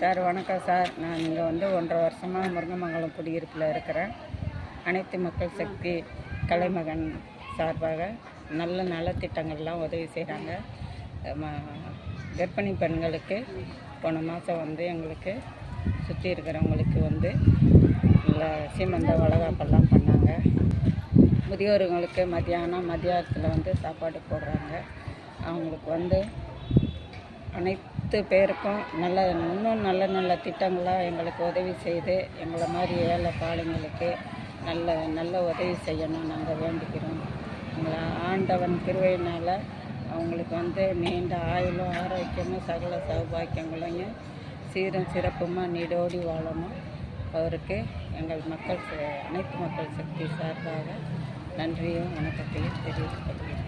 Sir வணக்கம் sir. நான் இங்கே வந்து ஒன்றரை வருஷமாக முருங்கமங்கலம் குடியிருப்பில் இருக்கிறேன். அனைத்து மக்கள் சக்தி கலைமகன் சார்பாக நல்ல நலத்திட்டங்கள்லாம் உதவி செய்கிறாங்க கர்ப்பிணி பெண்களுக்கு போன மாதம் வந்து எங்களுக்கு சுற்றி இருக்கிறவங்களுக்கு வந்து நல்ல சீமந்த வளகாப்பெல்லாம் பண்ணாங்க. முதியோர்களுக்கு மத்தியானம் மதியானத்தில் வந்து சாப்பாடு போடுறாங்க. அவங்களுக்கு வந்து அனைத்து பேருக்கும் நல்ல இன்னும் நல்ல நல்ல திட்டங்களாக எங்களுக்கு உதவி செய்து எங்களை மாதிரி ஏழை பாளைங்களுக்கு நல்ல நல்ல உதவி செய்யணும் நாங்கள் வேண்டிக்கிறோம். எங்களை ஆண்டவன் கிருவையினால் அவங்களுக்கு வந்து நீண்ட ஆயுளும் ஆரோக்கியமும் சகல சௌபாக்கியங்களையும் சீரும் சிறப்புமாக நீடோடி வாழணும். அவருக்கு எங்கள் மக்கள் ச- அனைத்து மக்கள் சக்தி சார்பாக நன்றியும் வணக்கத்தையும் தெரிவித்துக் கொள்கிறேன்.